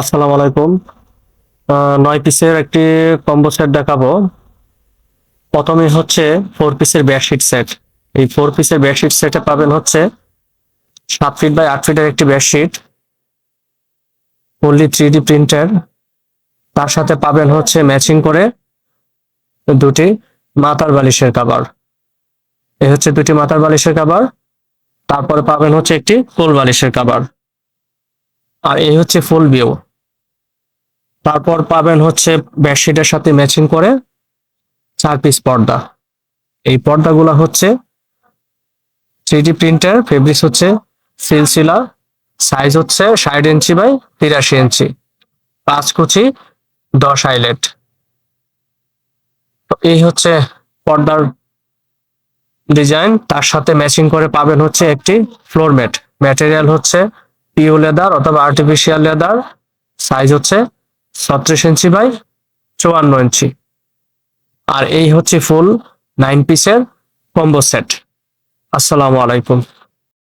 আসসালামু আলাইকুম। নয় পিসের একটি কম্বো সেট দেখাবো। প্রথমে হচ্ছে ফোর পিসের বেডশিট সেট এই ফোর পিসের বেডশিট সেটে পাবেন হচ্ছে সাত ফিট বাই আট ফিটের একটি bedsheet fully three D printer তার সাথে পাবেন হচ্ছে ম্যাচিং করে দুটি মাথার বালিশের কাবার এই হচ্ছে দুটি মাথার বালিশের কাবার তারপরে পাবেন হচ্ছে একটি কোল বালিশের কাবার আর এই হচ্ছে ফুল ভিউ তারপর পাবেন হচ্ছে বেডশিটের সাথে ম্যাচিং করে চার পিস পর্দা। এই পর্দাগুলো হচ্ছে থ্রি প্রিন্টার ফেব্রিক্স হচ্ছে সিলসিলা সাইজ হচ্ছে ষাট ইঞ্চি বাই তিরাশি ইঞ্চি। পাঁচ কুচি, দশ আইলেট তো এই হচ্ছে পর্দার ডিজাইন। তার সাথে ম্যাচিং করে পাবেন হচ্ছে একটি ফ্লোর ম্যাট। ম্যাটেরিয়াল হচ্ছে পিউ লেদার অথবা আর্টিফিশিয়াল লেদার। সাইজ হচ্ছে ছত্রিশ ইঞ্চি বাই চুয়ান্ন ইঞ্চি। আর এই হচ্ছে ফুল নাইন পিসের কম্বো সেট। আসসালামু আলাইকুম।